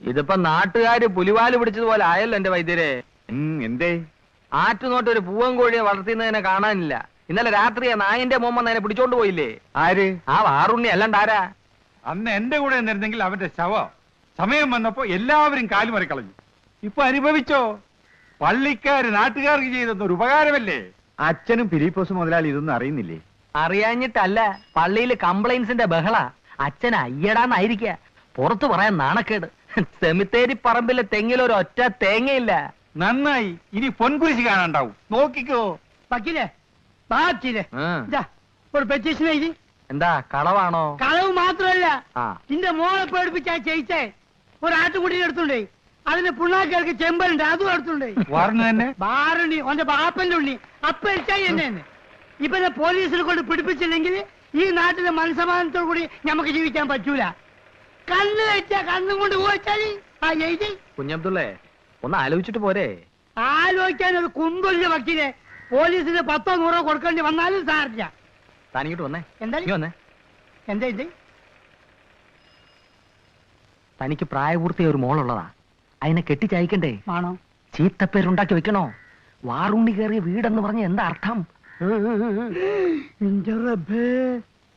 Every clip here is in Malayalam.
ഇതിപ്പോ നാട്ടുകാര് പുലിവാൽ പിടിച്ചതുപോലെ ആയല്ലോ എന്റെ വൈദ്യരെ. എന്തേ? ആറ്റുനോട്ട് ഒരു പൂവൻ കോഴിയെ വളർത്തുന്നതിനെ കാണാനില്ല. ഇന്നലെ രാത്രിയെ നായന്റെ മോമ്മ നേരെ പിടിച്ചോണ്ട് പോയില്ലേ? ആര്? ആ വാറുണ്ണി അല്ലാണ്ട് ആരാ അന്ന് എന്റെ കൂടെ നിന്നിരുന്നെങ്കിൽ അവന്റെ ശവം. സമയം വന്നപ്പോ എല്ലാവരും കാലുമറി കളഞ്ഞു ഇപ്പൊ അനുഭവിച്ചോ? പള്ളിക്കാര് നാട്ടുകാർക്ക് ചെയ്തെന്ന ഒരു ഉപകാരമല്ലേ? അച്ഛനും ഫിലിപ്പോസും മുതലാളി ഇതൊന്നും അറിയുന്നില്ലേ? അറിയാഞ്ഞിട്ടല്ല പള്ളിയിൽ കംപ്ലൈൻസിന്റെ ബഹള. അച്ഛൻ അയ്യടാന്നായിരിക്ക. പുറത്തു പറയാൻ നാണക്കേട്. സെമിത്തേരി പറമ്പിലെ തെങ്ങിൽ ഒരു ഒറ്റ തേങ്ങയില്ല. നന്നായി. ഇനി പൊൻകുരിശ് കാണാണ്ടാവും നോക്കിക്കോ. വക്കീലേ ബാക്കിലേ ആ. ഇതാ ഒരു പെറ്റീഷൻ എഴുതി. എന്താ കളവാണോ? കളവ് മാത്രമല്ല ആ. നിന്റെ മോളെ പേടിപ്പിച്ച ചെയ്യിച്ചേ. ഒരു ആട്ടുകുട്ടിനെ എടുത്തുണ്ടേ അതിന് പുണ്ണാക്കിയർക്ക് ചെമ്പലുണ്ട് അതും എടുത്തുണ്ടേ പറഞ്ഞു തന്നെ? ബാറുണ്ണി ഓന്റെ ബാപ്പന്റെ ഉണ്ണി. അപ്പ ഇരിച്ചായി എന്നെ. ഇപ്പൊ പോലീസിനെ കൊണ്ട് പിടിപ്പിച്ചില്ലെങ്കിൽ ഈ നാട്ടിലെ മനസമാധാനത്തോടു കൂടി നമുക്ക് ജീവിക്കാൻ പറ്റൂല. കണ്ണ് വെച്ച കണ്ണും കൊണ്ട് പോയിച്ചാൽ ആ എഴുതി. കുഞ്ഞബ്ദുള്ളേ ഒന്ന് ആലോചിച്ചിട്ട് പോരെ. ആലോചിക്കാൻ ഒരു കുന്തൊല്ല വക്കീലെ പോലീസിന് പത്തോ നൂറോ കൊടുക്കേണ്ടി വന്നാലും സാറില്ല താനിങ്ങോട്ട് വന്നേ. എന്താ? നീ വന്നേ. എന്താ ഇത്? തനിക്ക് പ്രായപൂർത്തിയ ഒരു മോളുള്ളതാ. അതിനെ കെട്ടിച്ചയക്കണ്ടേ. ആണോ? ചീത്തപ്പേരുണ്ടാക്കി വെക്കണോ? വാറുണ്ണി കയറിയ വീടെന്ന് പറഞ്ഞ എന്താ അർത്ഥം? എന്റെ റബ്ബേ.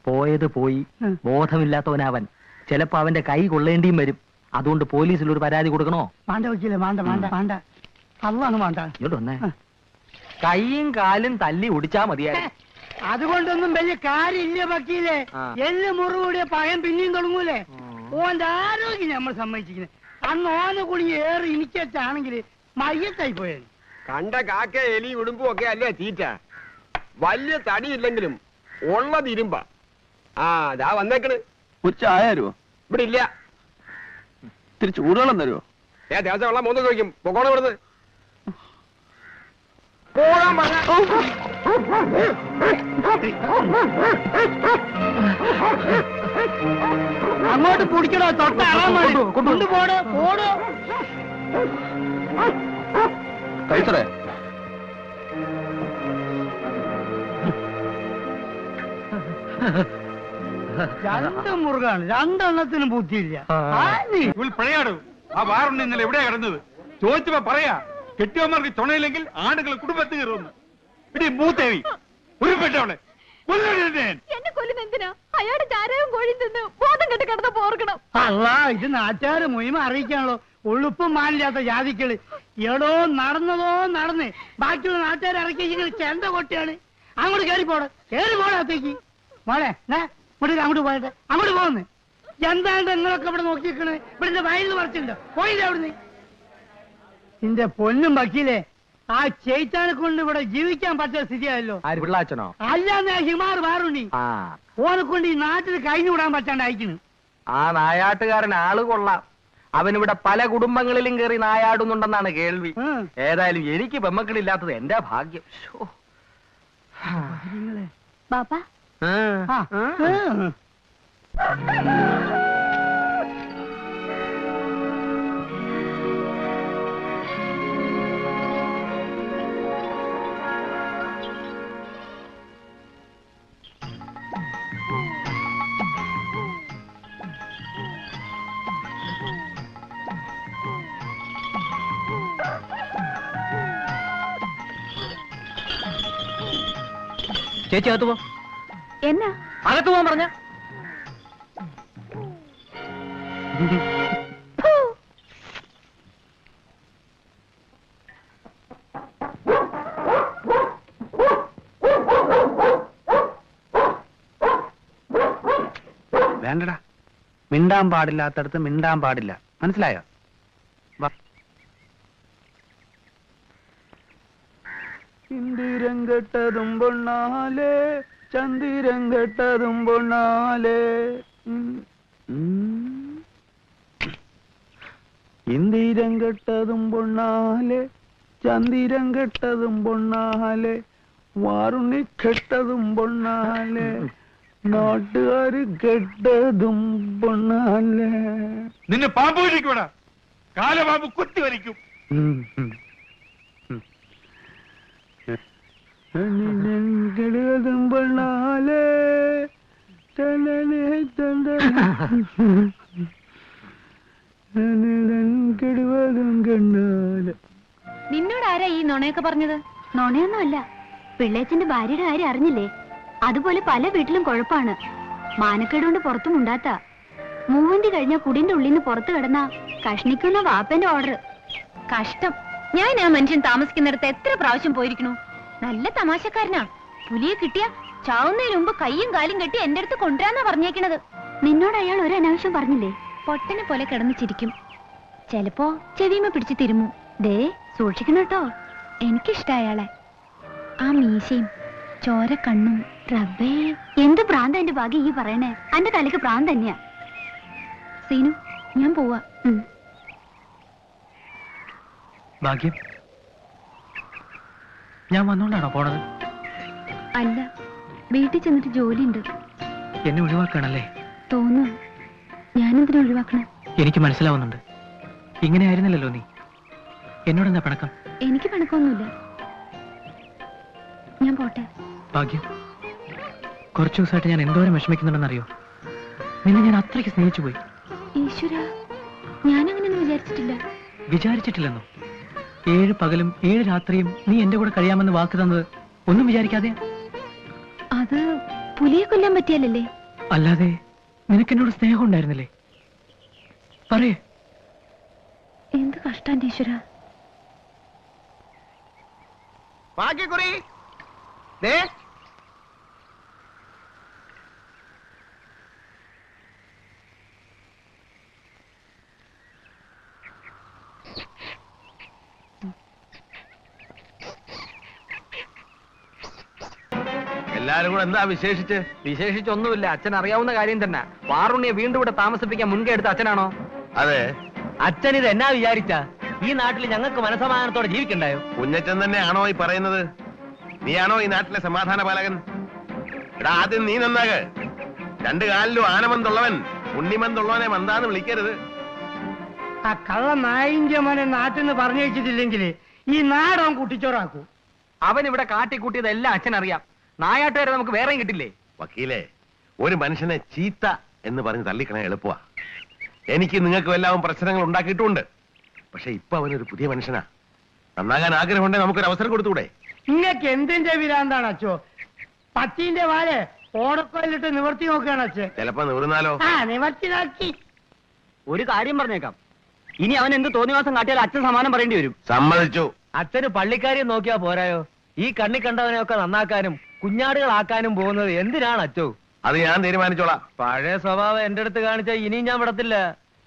പോയത് പോയി. ഉം. ബോധമില്ലാത്തവനവൻ. ചിലപ്പോ അവന്റെ കൈ കൊള്ളേണ്ടിയും വരും. അതുകൊണ്ട് പോലീസിൽ ഒരു പരാതി കൊടുക്കണോ? വേണ്ട വക്കീലെ വേണ്ട വേണ്ട വേണ്ട അതാണ് വേണ്ട ഇങ്ങോട്ട് വന്നേ. കൈയും കാലും തല്ലി ഒടിച്ചാ മതിയായി. അതുകൊണ്ടൊന്നും വലിയ കാര്യമില്ല വക്കീലെ. ആ. എല്ല് മുറിവൂടിയ പഴയ പിന്നെയും തുടങ്ങൂലേ. ഓന്റെ ആരോഗ്യം നമ്മൾ സമ്മതിച്ചിരിക്കുന്നത് അന്ന് ഓനെ കുടി ഏറി ഇനിക്കാണെങ്കിൽ മയ്യത്തായി പോയത് കണ്ട കാക്ക എലി ഉടുമ്പും ഒക്കെ അല്ലേ തീറ്റ വലിയ തടിയില്ലെങ്കിലും ഉള്ളത് ഇരുമ്പ ആ ദാ വന്നേക്കണ്. ഒരു ചായ തരുമോ ഇവിടെ ഇല്ല. ഇത്തിരി ചൂടുവെള്ളം തരുമോ ഏ ദേശം വെള്ളം മൂന്ന് ചോദിക്കും. പൊക്കോണം ഇവിടുന്ന്. പോകാൻ പറഞ്ഞ അങ്ങോട്ട് പിടിക്കണോ തൊട്ട Ha ha കഴിച്ചറേ രണ്ട് മുറുകാണ്. രണ്ടെണ്ണത്തിനും ബുദ്ധിയില്ല. പിഴയാടും. ആ വാറുണ്ട് ഇന്നലെ എവിടെയാ കിടന്നത്? ചോദിച്ചപ്പോ പറയാ കെട്ടിയവന്മാർക്ക് തുണയില്ലെങ്കിൽ ആണുകൾ കുടുംബത്തിൽ കയറുന്നു ഇടി മൂത്തേവി ഉരുപ്പെട്ടവളെ പെട്ടവളെ എന്നെ. കൊല്ലുന്ന എന്തിനാ? അയാളുടെ ചാരവും കോഴിയും തിന്ന് ബോധം കെട്ട് കിടന്ന് പോർക്കണം അല്ല ഇത് നാട്ടുകാര് മുയിമ അറിയിക്കാണല്ലോ. ഉളുപ്പും മാനില്ലാത്ത ജാതിക്കൾ. എടോ നടന്നതോ നടന്ന്. ബാക്കിയുള്ള നാട്ടുകാർ ഇറക്കി ചെന്ത ചെണ്ട കൊട്ടിയാണ്. അങ്ങോട്ട് കയറി പോടെ. കയറി പോടാത്തേക്ക് മോളെ ഇങ്ങോട്ട് അങ്ങോട്ട് പോയത് അങ്ങോട്ട് പോകുന്നു എന്താണ് നിങ്ങളൊക്കെ ഇവിടെ നോക്കിയിരിക്കണേ? ഇവിടെ വയലിൽ പറിച്ചിട്ടുണ്ടോ? പോയില്ലേ അവിടുന്ന്? നിന്റെ പൊന്നും വക്കീലേ ആ ചേച്ചാനെ കൊണ്ട് ഇവിടെ ജീവിക്കാൻ പറ്റിയ സ്ഥിതിയായല്ലോ. പിള്ളാച്ചനോ? അല്ലാന്ന് ഹിമാർ വാറുണ്ണി. ഓനെ കൊണ്ട് ഈ നാട്ടിൽ കഴിഞ്ഞു വിടാൻ പറ്റാണ്ട് അയക്കുന്നു ആ നായാട്ടുകാരൻ ആൾ കൊള്ളാം. അവനിവിടെ പല കുടുംബങ്ങളിലും കയറി നായാടുന്നുണ്ടെന്നാണ് കേൾവി. ഏതായാലും എനിക്ക് പെമ്മക്കളില്ലാത്തത് എന്റെ ഭാഗ്യം. ശോ. ചേച്ചി അകത്ത് പോ. എന്നാ? അകത്ത് പോവാൻ പറഞ്ഞ? വേണ്ടടാ. മിണ്ടാൻ പാടില്ലാത്തടത്ത് മിണ്ടാൻ പാടില്ല. മനസ്സിലായോ? വാ. ഇന്ദിരം കെട്ടതും പൊണ്ണാലേ ചന്ദിരം കെട്ടതും പൊണ്ണാലേ. ഇന്ദിരം കെട്ടതും പൊണ്ണാലേ ചന്ദിരം കെട്ടതും പൊണ്ണാലേ വാറുണ്ണി കെട്ടതും പൊണ്ണാലേ നാട്ടുകാര് കെട്ടതും പൊണ്ണാലേ നിന്നെ പാമ്പ് വലിക്കൂടാ കാലപാമ്പ് കുത്തി വലിക്കും ഉം, ഉം. ഉം. കണ്ണാലെ. നിന്നോട് ആരാ ഈ നുണയൊക്കെ പറഞ്ഞത്? നുണയൊന്നുമല്ല. പിള്ളേച്ചന്റെ ഭാര്യയുടെ കാര്യം അറിഞ്ഞില്ലേ? അതുപോലെ പല വീട്ടിലും കുഴപ്പാണ്. മാനക്കേടുകൊണ്ട് പുറത്തും ഉണ്ടാത്ത. മൂവന്തി കഴിഞ്ഞ കുടിന്റെ ഉള്ളിൽ നിന്ന് പുറത്തു കിടന്ന കഷ്ണിക്കുന്ന വാപ്പന്റെ ഓർഡർ കഷ്ടം. ഞാൻ ആ മനുഷ്യൻ താമസിക്കുന്നിടത്ത് എത്ര പ്രാവശ്യം പോയിരിക്കണു നല്ല തമാശക്കാരനാ. പുലിയെ കിട്ടിയ ചാവുന്നതിന് മുമ്പ് കൈയും കാലും കെട്ടി എന്റെ അടുത്ത് കൊണ്ടുവരാന്നാ പറഞ്ഞേക്കണത്. നിന്നോട് അയാൾ ഒരു അനാവശ്യം പറഞ്ഞില്ലേ? പൊട്ടനെ പോലെ കിടന്ന് ചിരിക്കും. ചെലപ്പോ ചെവിമ പിടിച്ച് തിരുമു. ദേ സൂക്ഷിക്കണം കേട്ടോ എനിക്കിഷ്ട അയാളെ. ആ മീശയും ചോര കണ്ണും റബ്ബേ. എന്ത് പ്രാന്ത എന്റെ ഭാഗ്യം ഈ പറയണേ? അന്റെ തലക്ക് പ്രാന്ത് തന്നെയാ. സീനു ഞാൻ പോവാ. ഭാഗ്യം. ഞാൻ വന്നോണ്ടാണോ പോണത്? അല്ല വീട്ടിൽ ചെന്നിട്ട് ജോലിയുണ്ട്. എന്നെ ഒഴിവാക്കണല്ലേ? തോന്നു ഞാനെന്തിനാ ഒഴിവാക്കണം? എനിക്ക് മനസ്സിലാവുന്നുണ്ട്. ഇങ്ങനെ ആയിരുന്നില്ലല്ലോ നീ. എന്നോട് എന്നോടെന്താ പണക്കം? എനിക്ക് പണക്കൊന്നുമില്ല ഞാൻ പോട്ടെ. ഭാഗ്യം. കുറച്ചു ദിവസമായിട്ട് ഞാൻ എന്തോരം വിഷമിക്കുന്നുണ്ടെന്നറിയോ? നിന്നെ ഞാൻ അത്രയ്ക്ക് സ്നേഹിച്ചു പോയി ഈശ്വര ഞാനങ്ങനെയൊന്നും വിചാരിച്ചിട്ടില്ല. വിചാരിച്ചിട്ടില്ലെന്നോ? ഏഴ് പകലും ഏഴ് രാത്രിയും നീ എന്റെ കൂടെ കഴിയാമെന്ന് വാക്ക് തന്നത് ഒന്നും വിചാരിക്കാതെ? അത് പുലിയെ കൊല്ലാൻ പറ്റിയല്ലേ അല്ലാതെ നിനക്ക് എന്നോട് സ്നേഹം ഉണ്ടായിരുന്നില്ലേ? പറയേ. എന്ത് കഷ്ടാന്റെ ഈശ്വര. കുറി. ദേ എല്ലാരും കൂടെ എന്താ വിശേഷിച്ച്? വിശേഷിച്ചൊന്നുമില്ല. അച്ഛൻ അറിയാവുന്ന കാര്യം തന്നെ. വാറുണ്ണിയെ വീണ്ടും ഇവിടെ താമസിപ്പിക്കാൻ മുൻകൈ എടുത്ത അച്ഛനാണോ? അതെ. അച്ഛൻ ഇത് എന്നാ വിചാരിച്ച? ഈ നാട്ടിൽ ഞങ്ങൾക്ക് മനസമാധാനത്തോടെ ജീവിക്കണ്ടായോ? കുഞ്ഞച്ചൻ തന്നെയാണോ ഈ പറയുന്നത്? നീയാണോ ഈ നാട്ടിലെ സമാധാന പാലകൻ? എടാ ആദ്യം നീ നന്നാക്. രണ്ടു കാലിലും ആനമന്തുള്ളവൻ ഉണ്ണിമന്തുള്ളവനെ മന്താന്ന് വിളിക്കരുത്. ആ കള്ള നായിന്റെ മോനെ നാട്ടിൽ നിന്ന് പറഞ്ഞു വെച്ചിട്ടില്ലെങ്കിൽ ഈ നാടൻ കുട്ടിച്ചോറാക്കൂ. അവൻ ഇവിടെ കാട്ടിക്കൂട്ടിയതെല്ലാം അച്ഛൻ അറിയാം നായാട്ടുകാരെ നമുക്ക് വേറെയും കിട്ടില്ലേ? വക്കീലെ ഒരു മനുഷ്യനെ ചീത്ത എന്ന് പറഞ്ഞ് തള്ളിക്കണ എളുപ്പമാ. എനിക്ക് നിങ്ങൾക്കും എല്ലാവും പ്രശ്നങ്ങൾ ഉണ്ടാക്കിയിട്ടുണ്ട്. പക്ഷെ ഇപ്പൊ അവനൊരു പുതിയ മനുഷ്യനാ. നന്നാകാൻ ആഗ്രഹമുണ്ടെങ്കിൽ നമുക്കൊരു അവസരം കൊടുത്തൂടെ നിങ്ങൾക്ക് എന്തിന്റെ വിരാന്താണ് അച്ഛോ പത്തിന്റെ വാൽ ഓടക്കോയിലിട്ട് നിവർത്തി നോക്കുകയാണ് അച്ഛൻ ചിലപ്പോ നിവർന്നാലോ? ആ നിവർത്തി നോക്കി. ഒരു കാര്യം പറഞ്ഞേക്കാം. ഇനി അവൻ എന്ത് തോന്നിവാസം കാട്ടിയാൽ അച്ഛൻ സമാനം പറയേണ്ടി വരും. സമ്മതിച്ചു. അച്ഛന് പള്ളിക്കാരിയെ നോക്കിയാ പോരായോ? ഈ കണ്ണി കണ്ടവനെയൊക്കെ നന്നാക്കാനും കുഞ്ഞാടുകളാക്കാനും പോകുന്നത് എന്തിനാണ് അച്ചോ? അത് ഞാൻ തീരുമാനിച്ചോളാം. പഴയ സ്വഭാവം എന്റെ അടുത്ത് കാണിച്ച ഇനിയും ഞാൻ വിടത്തില്ല.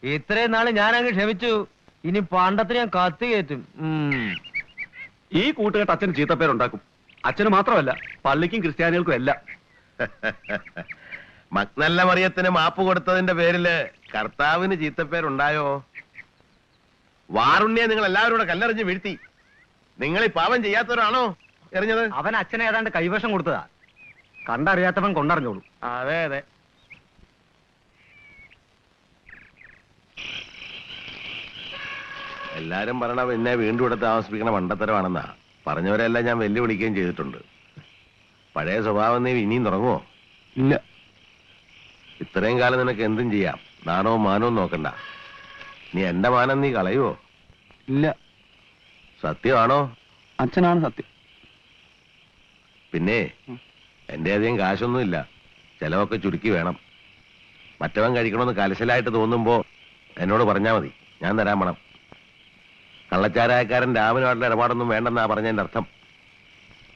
ഇത്രയും നാൾ ഞാൻ അങ്ങ് ക്ഷമിച്ചു. ഇനി പണ്ടത്തിന് ഞാൻ കത്തി കയറ്റും. ഉം. ഈ കൂട്ടുകെട്ട് അച്ഛന് ചീത്തപ്പേരുണ്ടാക്കും. അച്ഛന് മാത്രമല്ല പള്ളിക്കും ക്രിസ്ത്യാനികൾക്കും എല്ലാം. മക്നല്ല മറിയത്തിന് മാപ്പ് കൊടുത്തതിന്റെ പേരിൽ കർത്താവിന് ചീത്തപ്പേരുണ്ടായോ? വാറുണ്യെ നിങ്ങൾ എല്ലാവരും കൂടെ കല്ലെറിഞ്ഞ് വീഴ്ത്തി. നിങ്ങൾ ഈ പാപം ചെയ്യാത്തവരാണോ? എറിഞ്ഞത്? അവൻ അച്ഛനെ ഏതാണ്ട് കൈവശം കൊടുത്തതാ. കണ്ടറിയാത്തവൻ കൊണ്ടറിഞ്ഞോളൂ. അതെ അതെ. എല്ലാരും പറയണ എന്നെ വീണ്ടും ഇവിടെ താമസിപ്പിക്കണ മണ്ടത്തരമാണെന്നാ. പറഞ്ഞവരെല്ലാം ഞാൻ വെല്ലുവിളിക്കുകയും ചെയ്തിട്ടുണ്ട്. പഴയ സ്വഭാവം നീ ഇനിയും തുടങ്ങുമോ ഇല്ല. ഇത്രയും കാലം നിനക്ക് എന്തും ചെയ്യാം. നാണവും മാനവും നോക്കണ്ട. നീ എന്റെ മാനം നീ കളയുവോ? ഇല്ല. സത്യമാണോ? അച്ഛനാണ് സത്യം. പിന്നെ എന്റെ അധികം കാശൊന്നുമില്ല. ചെലവൊക്കെ ചുരുക്കി വേണം. മറ്റവൻ കഴിക്കണമെന്ന് കലശലായിട്ട് തോന്നുമ്പോ എന്നോട് പറഞ്ഞാ മതി. ഞാൻ തരാൻ പണം. കള്ളച്ചാരായക്കാരൻ രാമനുമായിട്ടുള്ള ഇടപാടൊന്നും വേണ്ടെന്നാ പറഞ്ഞതിന്റെ അർത്ഥം.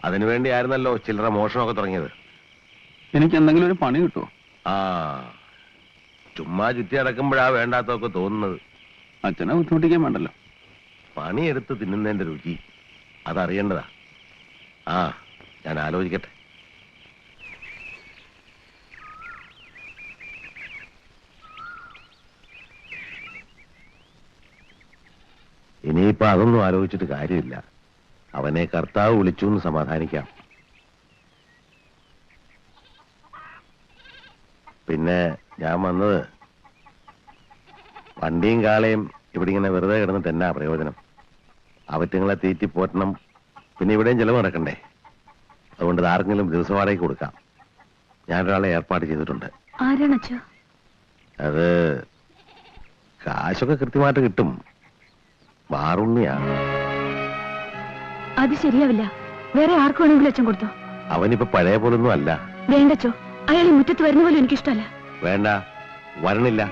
അതിനുവേണ്ടി ആയിരുന്നല്ലോ ചില്ലറ മോഷണമൊക്കെ തുടങ്ങിയത്. എനിക്ക് എന്തെങ്കിലും ഒരു പണി കിട്ടുമോ ആ ചുമ്മാ ചുറ്റി അടക്കുമ്പോഴാ വേണ്ടാത്തൊക്കെ തോന്നുന്നത്. അച്ഛനെ ബുദ്ധിമുട്ടിക്കാൻ വേണ്ടല്ലോ. പണിയെടുത്ത് തിന്നുന്നതിന്റെ രുചി അതറിയേണ്ടതാ. ആ ഞാൻ ആലോചിക്കട്ടെ. ഇനിയിപ്പോ അതൊന്നും ആലോചിച്ചിട്ട് കാര്യമില്ല. അവനെ കർത്താവ് വിളിച്ചു എന്ന് സമാധാനിക്കാം. പിന്നെ ഞാൻ വന്നത് വണ്ടിയും കാളയും ഇവിടെ ഇങ്ങനെ വെറുതെ കിടന്നിട്ട് എന്നാ പ്രയോജനം? അവറ്റങ്ങളെ തീറ്റി പോറ്റണം. പിന്നെ ഇവിടെയും ചിലവ് നടക്കണ്ടേ? അതുകൊണ്ട് ആർക്കെങ്കിലും ദിവസം വാടകയ്ക്ക് കൊടുക്കാം. ഞാനൊരാളെ ഏർപ്പാട് ചെയ്തിട്ടുണ്ട്. ആരാണ് അച്ഛോ? അത് കാശൊക്കെ കൃത്യമായിട്ട് കിട്ടും. വാറുണ്ണിയാണ്. അത് ശരിയാവില്ല. വേറെ ആർക്കും വേണമെങ്കിലും അച്ഛൻ കൊടുത്തോ? അവനിപ്പോ പഴയ പോലൊന്നും അല്ല. വേണ്ടച്ചോ? അയാൾ ഈ മുറ്റത്ത് വരുന്ന പോലും എനിക്കിഷ്ടമല്ല. വേണ്ട. വരണില്ല.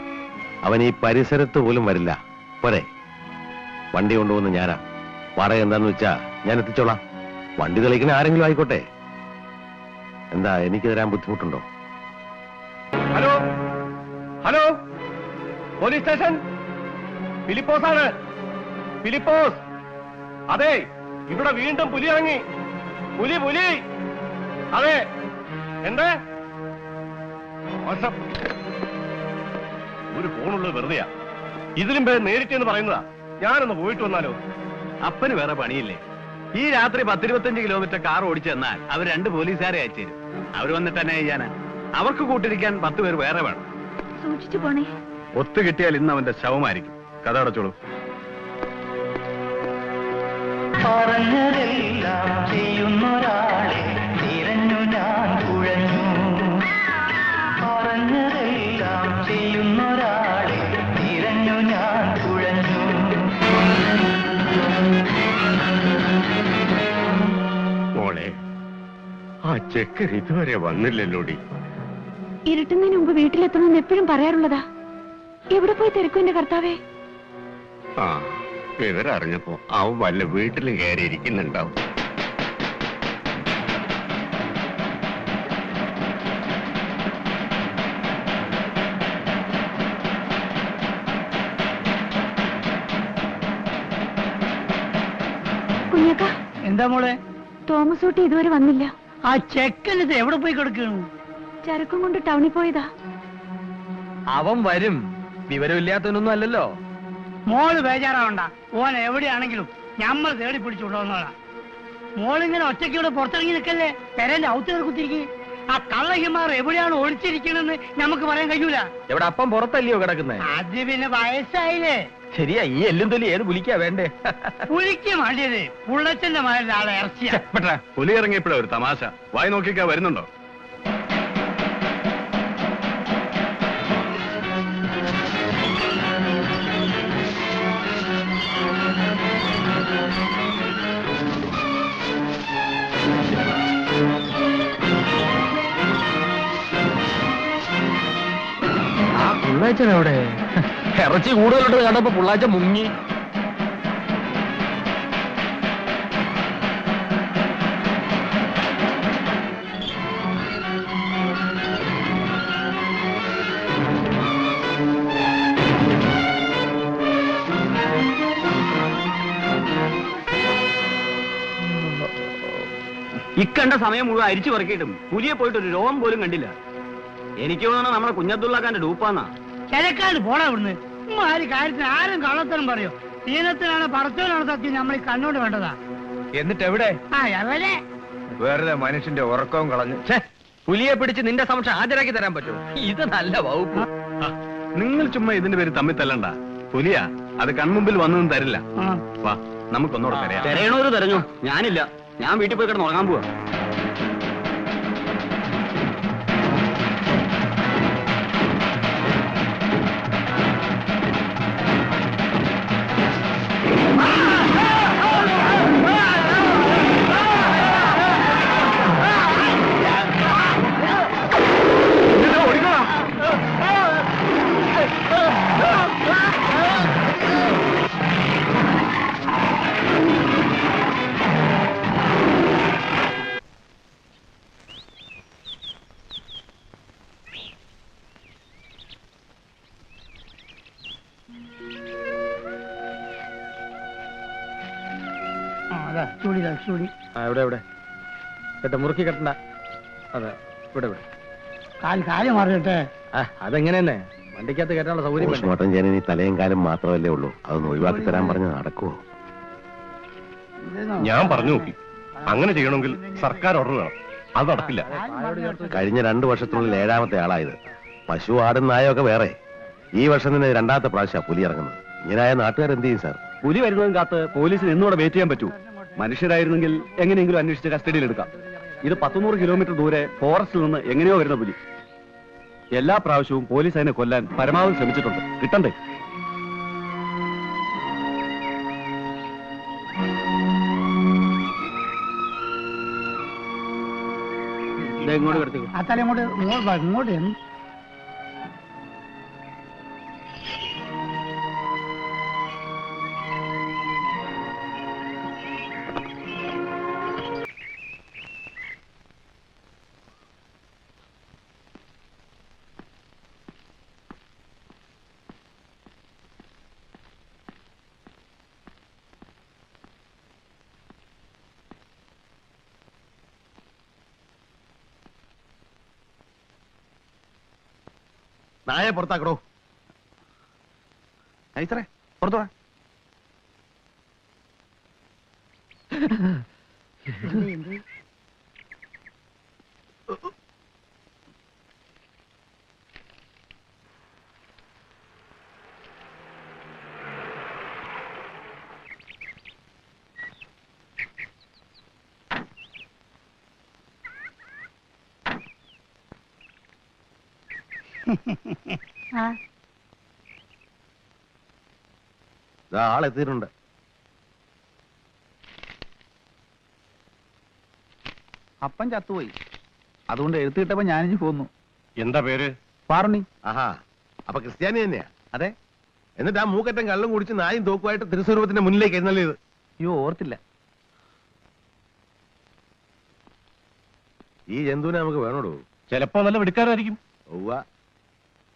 അവൻ ഈ പരിസരത്ത് പോലും വരില്ല. പോരെ. വണ്ടി കൊണ്ടുപോകുന്ന ഞാനാ. വാടക എന്താന്ന് വെച്ചാ ഞാൻ എത്തിച്ചോളാം വണ്ടി തെളിക്കുന്ന ആരെങ്കിലും ആയിക്കോട്ടെ. എന്താ എനിക്ക് തരാൻ ബുദ്ധിമുട്ടുണ്ടോ? Hello? Hello? Police station? Philipose ആണ് ഫിലിപ്പോസ്. അതെ ഇവിടെ വീണ്ടും പുലി ഇറങ്ങി. പുലി പുലി. അതെ. എന്ത്? ഒരു ഫോണുള്ളത് വെറുതെയാ. ഇതിലും പേര് നേരിട്ടെന്ന് പറയുന്നതാ. ഞാനൊന്ന് പോയിട്ട് വന്നാലോ? അപ്പന് വേറെ പണിയില്ലേ? ഈ രാത്രി പത്തിരുപത്തഞ്ച് കിലോമീറ്റർ കാർ ഓടിച്ചെന്നാൽ അവർ രണ്ട് പോലീസുകാരെ അയച്ചു അവർ വന്നിട്ട് തന്നെ ചെയ്യാനാ. അവർക്ക് കൂട്ടിരിക്കാൻ പത്ത് പേര് വേറെ വേണം. സൂക്ഷിച്ചു പോണേ. ഒത്തു കിട്ടിയാൽ ഇന്ന് അവന്റെ ശവമായിരിക്കും. കഥ അടച്ചോളൂ. പറഞ്ഞതെല്ലാം ചെയ്യുന്നൊരാളെ ആ ചെക്കൻ ഇതുവരെ വന്നില്ലല്ലോടി. ഇരുട്ടുന്നതിന് മുമ്പ് വീട്ടിലെത്തണമെന്ന് എപ്പോഴും പറയാറുള്ളതാ. എവിടെ പോയി തിരക്കും എന്റെ കർത്താവേ? ആ വിവരം അറിഞ്ഞപ്പോ അവൻ വല്ല വീട്ടിലും കയറി ഇരിക്കുന്നുണ്ടാവും കുഞ്ഞക്ക എന്താ മോളെ? തോമസ് ഊട്ടി ഇതുവരെ വന്നില്ല. ആ ചെക്കൻ ഇത് എവിടെ പോയി കിടക്കുന്നു? ചരക്കും കൊണ്ട് ടൗണിൽ പോയതാ. അവൻ വരും. വിവരമില്ലാത്തവനൊന്നും അല്ലല്ലോ. മോൾ ബേജാറാവണ്ട. ഓൻ എവിടെയാണെങ്കിലും ഞമ്മൾ തേടി പിടിച്ചുകൊണ്ടുവന്നോളാം. മോളിങ്ങനെ ഒറ്റയ്ക്ക് ഇവിടെ പുറത്തിറങ്ങി നിൽക്കല്ലേ? പെരന്റെ ഔത്തുകൾ കുത്തിരിക്കും ആ കള്ളഹിമാർ എവിടെയാണ് ഒളിച്ചിരിക്കണെന്ന് നമുക്ക് പറയാൻ കഴിയൂല. എവിടെ അപ്പം പുറത്തല്ലയോ കിടക്കുന്നത് അത് പിന്നെ വയസ്സായില്ലേ? ശരിയാ ഈ എല്ലും തൊലി ഏത് പുലിക്കാ വേണ്ടേ? പുലിക്ക് വേണ്ടിയത് പുള്ളച്ചന്റെ മകളുടെ ആളെ ഇറച്ചിയാ. പെട്ടെ പുലി ഇറങ്ങിയപ്പോഴാ ഒരു തമാശ. വായി നോക്കിക്കാ വരുന്നുണ്ടോ? ആ പുള്ളാച്ചൻ എവിടെ? ഇറച്ചി കൂടുതലുണ്ടെന്ന് കണ്ടപ്പോ പുള്ളാച്ച മുങ്ങി. ഇക്കണ്ട സമയം മുഴുവൻ അരിച്ചു പറക്കിയിട്ടും പുലിയെ പോയിട്ട് ഒരു രോഗം പോലും കണ്ടില്ല. എനിക്ക് നമ്മുടെ കുഞ്ഞബ്ദുള്ളക്കാന്റെ ഡൂപ്പാന്നാ. കിഴക്കാട് പോടാ ഇവിടുന്ന് ഉമ്മ ആര് കാര്യത്തിന് ആരും കള്ളത്തരം പറയോ. ദീനത്തിനാണ് പറച്ചവനാണ് സത്യം നമ്മൾ ഈ കണ്ണോട് വേണ്ടതാ. എന്നിട്ട് എവിടെ ആ എവിടെ? വെറുതെ മനുഷ്യന്റെ ഉറക്കവും കളഞ്ഞു. ഛേ, പുലിയെ പിടിച്ച് നിന്റെ സമക്ഷം ഹാജരാക്കി തരാൻ പറ്റുമോ? ഇത് നല്ല വകുപ്പ്. നിങ്ങൾ ചുമ്മാ ഇതിന്റെ പേര് തമ്മിൽ തല്ലണ്ട. പുലിയാ അത് കൺമുമ്പിൽ വന്നൊന്നും തരില്ല. ആ. വാ നമുക്കൊന്നോട് തരാം. തെരയണോര് തെരഞ്ഞു. ഞാനില്ല. ഞാൻ വീട്ടിൽ പോയി കിടന്ന് ഉറങ്ങാൻ പോവാ. മുറുക്കി കെട്ടണ്ട. അതെ ഇവിടെ ഇവിടെ. കാൽ കാൽ മാറിട്ടെ അതെങ്ങനെ തന്നെ വണ്ടിക്കകത്ത് കയറ്റാനുള്ള സൗകര്യം വേണ്ടേ? പോസ്റ്റ്മോർട്ടം ചെയ്യാൻ ഇനി തലയും കാലം മാത്രമല്ലേ ഉള്ളൂ. അതൊന്ന് ഒഴിവാക്കി തരാൻ പറഞ്ഞ് നടക്കുവോ? ഞാൻ പറഞ്ഞു നോക്കി. അങ്ങനെ ചെയ്യണമെങ്കിൽ സർക്കാർ ഓർഡർ വേണം. അത് നടക്കില്ല. കഴിഞ്ഞ രണ്ടു വർഷത്തിനുള്ളിൽ ഏഴാമത്തെ ആളായത്. പശു ആടും നായൊക്കെ വേറെ. ഈ വർഷം തന്നെ രണ്ടാമത്തെ പ്രാവശ്യം പുലി ഇറങ്ങുന്നത്. ഇങ്ങനായ നാട്ടുകാർ എന്ത് ചെയ്യും സാർ? പുലി വരുന്നതും കാത്ത് പോലീസിന് എന്നോടെ വെയിറ്റ് ചെയ്യാൻ പറ്റൂ. മനുഷ്യരായിരുന്നെങ്കിൽ എങ്ങനെയെങ്കിലും അന്വേഷിച്ച് കസ്റ്റഡിയിൽ എടുക്കാം. ഇത് പത്തുനൂറ് കിലോമീറ്റർ ദൂരെ ഫോറസ്റ്റിൽ നിന്ന് എങ്ങനെയോ വരുന്ന പുലി. എല്ലാ പ്രാവശ്യവും പോലീസ് അതിനെ കൊല്ലാൻ പരമാവധി ശ്രമിച്ചിട്ടുണ്ട്. കിട്ടണ്ടേ? ഇങ്ങോട്ട് ഇങ്ങോട്ട് നായെ പുറത്താക്കടോ. ഐത്രേ പുറത്തു വാ ആ ദാ ആളെത്തിയിട്ടുണ്ട് അപ്പൻ ചത്തുപോയി. അതുകൊണ്ട് എഴുത്ത് കിട്ടപ്പോ ഞാനിഞ്ഞ് പോന്നു. എന്താ പേര്? പാറുണി ആഹാ അപ്പൊ ക്രിസ്ത്യാനി തന്നെയാ? അതെ. എന്നിട്ട് ആ മൂക്കറ്റം കള്ളും കുടിച്ച് നായും തോക്കുമായിട്ട് തിരുസ്വരൂപത്തിന്റെ മുന്നിലേക്ക് എഴുന്നള്ളിയത് അയ്യോ ഓർത്തില്ല. ഈ ജന്തുവിനെ നമുക്ക് വേണോടോ? ചിലപ്പോ നല്ല വെടിക്കാരായിരിക്കും ഒവ്വ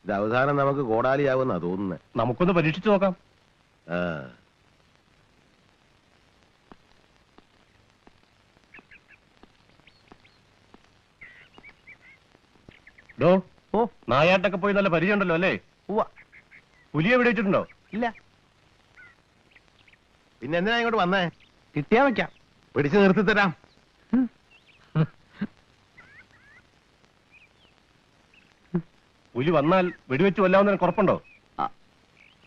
ഇത് അവസാനം നമുക്ക് കോടാലിയാവുന്ന തോന്നുന്നത് നമുക്കൊന്ന് പരീക്ഷിച്ചു നോക്കാം. ആ. ഡോ ഓ. നായാട്ടൊക്കെ പോയി നല്ല പരിചയമുണ്ടല്ലോ അല്ലേ? പുലിയെ വെടിവെച്ചിട്ടുണ്ടോ ഇല്ല. പിന്നെ എന്തിനാ ഇങ്ങോട്ട് വന്നേ? കിട്ടിയാ വെക്കാം. പിടിച്ചു നിർത്തി തരാം പുലി വന്നാൽ വെടിവെച്ച് കൊല്ലാവുന്നതിന് കുറപ്പുണ്ടോ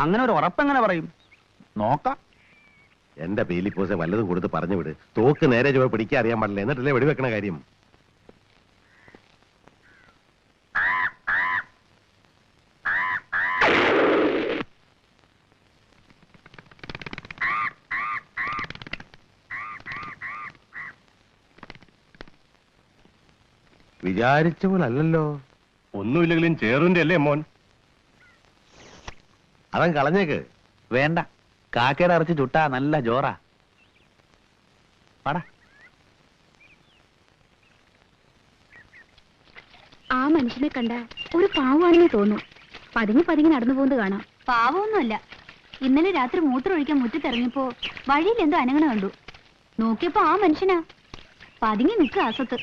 അങ്ങനെ ഒരു ഉറപ്പെങ്ങനെ പറയും? നോക്കാം. എന്റെ പോസെ വല്ലതും കൊടുത്ത് പറഞ്ഞു വിട്. തോക്ക് നേരെ ചുവ പിടിക്കാൻ അറിയാൻ പാടില്ല. എന്നിട്ടല്ലേ വെടിവെക്കണ കാര്യം? വിചാരിച്ച പോലെ അല്ലല്ലോ. ഒന്നുമില്ലെങ്കിലും ചേറുവിന്റെ അല്ലേ മോൻ? അവൻ കളഞ്ഞേക്ക്. വേണ്ട. കാക്കയുടെ ഇറച്ചി ചുട്ടാ നല്ല ജോറാ. പടാ ആ മനുഷ്യനെ കണ്ട ഒരു പാവമാണെന്ന് തോന്നും. പതിങ്ങി പതിങ്ങി നടന്നു പോകുന്നത് കാണാം. പാവമൊന്നുമല്ല ഇന്നലെ രാത്രി മൂത്രമൊഴിക്കാൻ മുറ്റത്തിറങ്ങിയപ്പോ വഴിയിൽ എന്തോ അനങ്ങണ കണ്ടു. നോക്കിയപ്പോ ആ മനുഷ്യനാ. പതിങ്ങി നിൽക്കുക അസത്ത്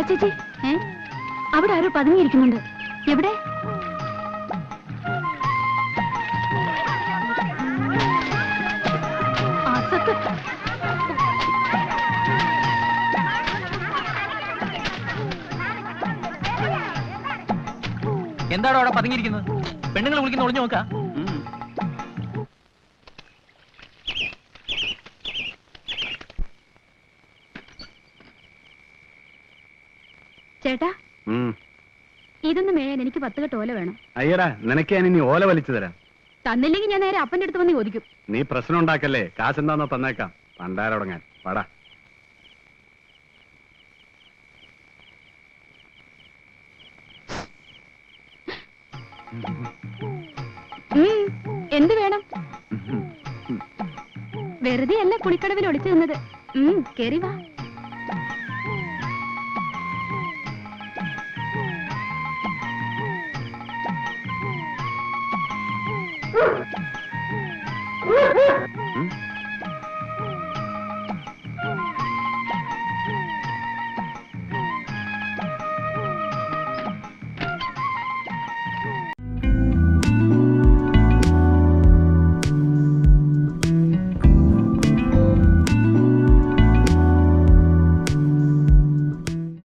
ഏ? അവിടെ ആരോ പതുങ്ങിയിരിക്കുന്നുണ്ട്. എവിടെ? എന്താണോ അവിടെ പതുങ്ങിയിരിക്കുന്നത്? പെണ്ണുങ്ങൾ വിളിക്കുന്ന ഒളിഞ്ഞു നോക്കാ. ചേട്ടാ. ഇതൊന്ന് മേയാൻ എനിക്ക് പത്ത് കെട്ട് ഓല വേണം. അയ്യടാ നിനക്ക് ഞാൻ ഇനി ഓല വലിച്ചു തരാം. തന്നില്ലെങ്കിൽ ഞാൻ നേരെ അപ്പന്റെ അടുത്ത് വന്ന് ചോദിക്കും. നീ പ്രശ്നം ഉണ്ടാക്കല്ലേ? കാശെന്താന്നോ തന്നേക്കാം. പണ്ടാരടങ്ങാൻ പടാ എന്ത് വേണം? വെറുതെ അല്ല കുളിക്കടവിൽ ഒളിച്ചു നിന്നത് കേറി വാ.